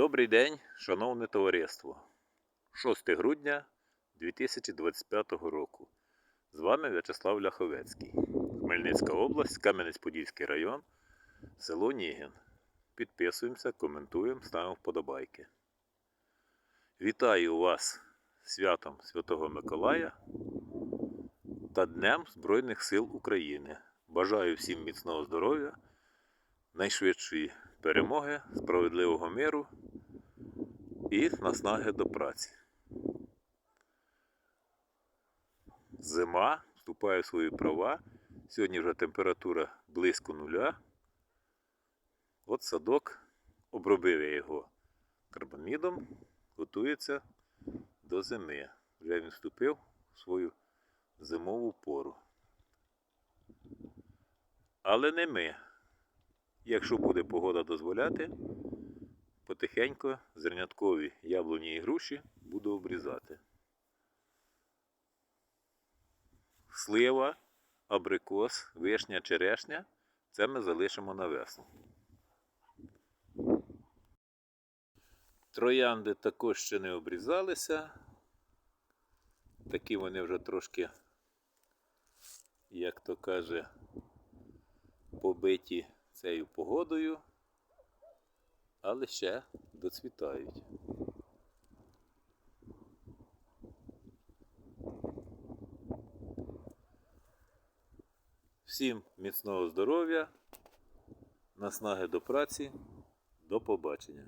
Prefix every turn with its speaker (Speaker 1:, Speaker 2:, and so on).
Speaker 1: Добрий день, шановне товариство. 6 грудня 2025 року. З вами В'ячеслав Ляховецький. Хмельницька область, Кам'янець-Подільський район, село Нігін. Підписуємося, коментуємо, ставимо вподобайки. Вітаю вас святом Святого Миколая та Днем Збройних сил України. Бажаю всім міцного здоров'я, найшвидшої перемоги, справедливого миру і наснаги до праці. Зима вступає в свої права. Сьогодні вже температура близько нуля. От садок обробив я його карбамідом, готується до зими. Вже він вступив в свою зимову пору. Але не ми. Якщо буде погода дозволяти, потихеньку зерняткові яблуні і груші буду обрізати. Слива, абрикос, вишня, черешня це ми залишимо на весну. Троянди також ще не обрізалися. Такі вони вже трошки, як то каже, побиті цією погодою, але ще доцвітають. Всім міцного здоров'я, наснаги до праці, до побачення.